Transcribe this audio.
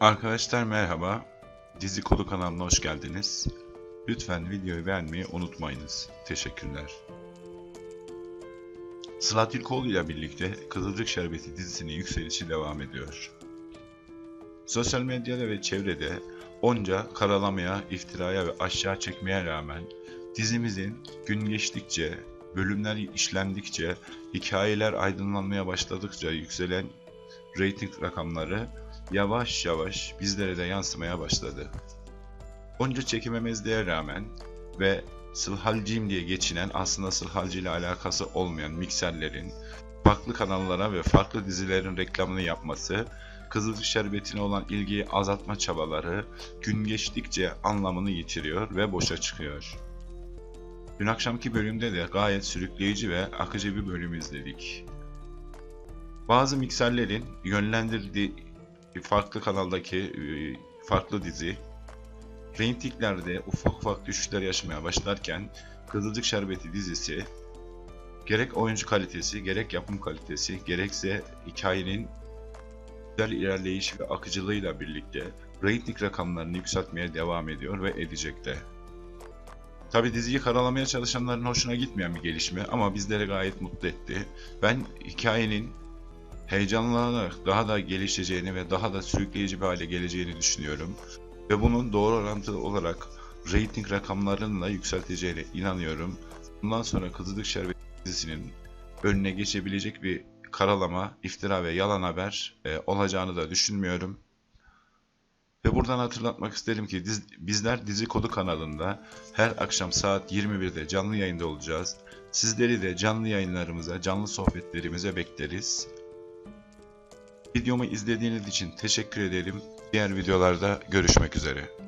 Arkadaşlar merhaba. Dizi Kodu kanalına hoş geldiniz. Lütfen videoyu beğenmeyi unutmayınız. Teşekkürler. Sıla Türkoğlu ile birlikte Kızılcık Şerbeti dizisinin yükselişi devam ediyor. Sosyal medyada ve çevrede onca karalamaya, iftiraya ve aşağı çekmeye rağmen dizimizin gün geçtikçe, bölümler işlendikçe, hikayeler aydınlanmaya başladıkça yükselen reyting rakamları yavaş yavaş bizlere de yansımaya başladı. Onca çekimemezliğe rağmen ve Sılhalciyim diye geçinen aslında Sılhalci ile alakası olmayan mikserlerin farklı kanallara ve farklı dizilerin reklamını yapması, Kızılcık Şerbeti'ne olan ilgiyi azaltma çabaları gün geçtikçe anlamını yitiriyor ve boşa çıkıyor. Dün akşamki bölümde de gayet sürükleyici ve akıcı bir bölüm izledik. Bazı mikserlerin yönlendirdiği farklı kanaldaki e, farklı dizi reytinglerde ufak ufak düşüşler yaşamaya başlarken Kızılcık Şerbeti dizisi gerek oyuncu kalitesi, gerek yapım kalitesi, gerekse hikayenin güzel ilerleyiş ve akıcılığıyla birlikte reyting rakamlarını yükseltmeye devam ediyor ve edecek de. Tabi diziyi karalamaya çalışanların hoşuna gitmeyen bir gelişme ama bizleri gayet mutlu etti. Ben hikayenin heyecanlanarak daha da gelişeceğini ve daha da sürükleyici bir hale geleceğini düşünüyorum. Ve bunun doğru orantılı olarak rating rakamlarını da yükselteceğine inanıyorum. Bundan sonra Kızılcık Şerbeti dizisinin önüne geçebilecek bir karalama, iftira ve yalan haber e, olacağını da düşünmüyorum. Ve buradan hatırlatmak isterim ki diz- bizler Dizi Kodu kanalında her akşam saat 21'de canlı yayında olacağız. Sizleri de canlı yayınlarımıza, canlı sohbetlerimize bekleriz. Videomu izlediğiniz için teşekkür ederim. Diğer videolarda görüşmek üzere.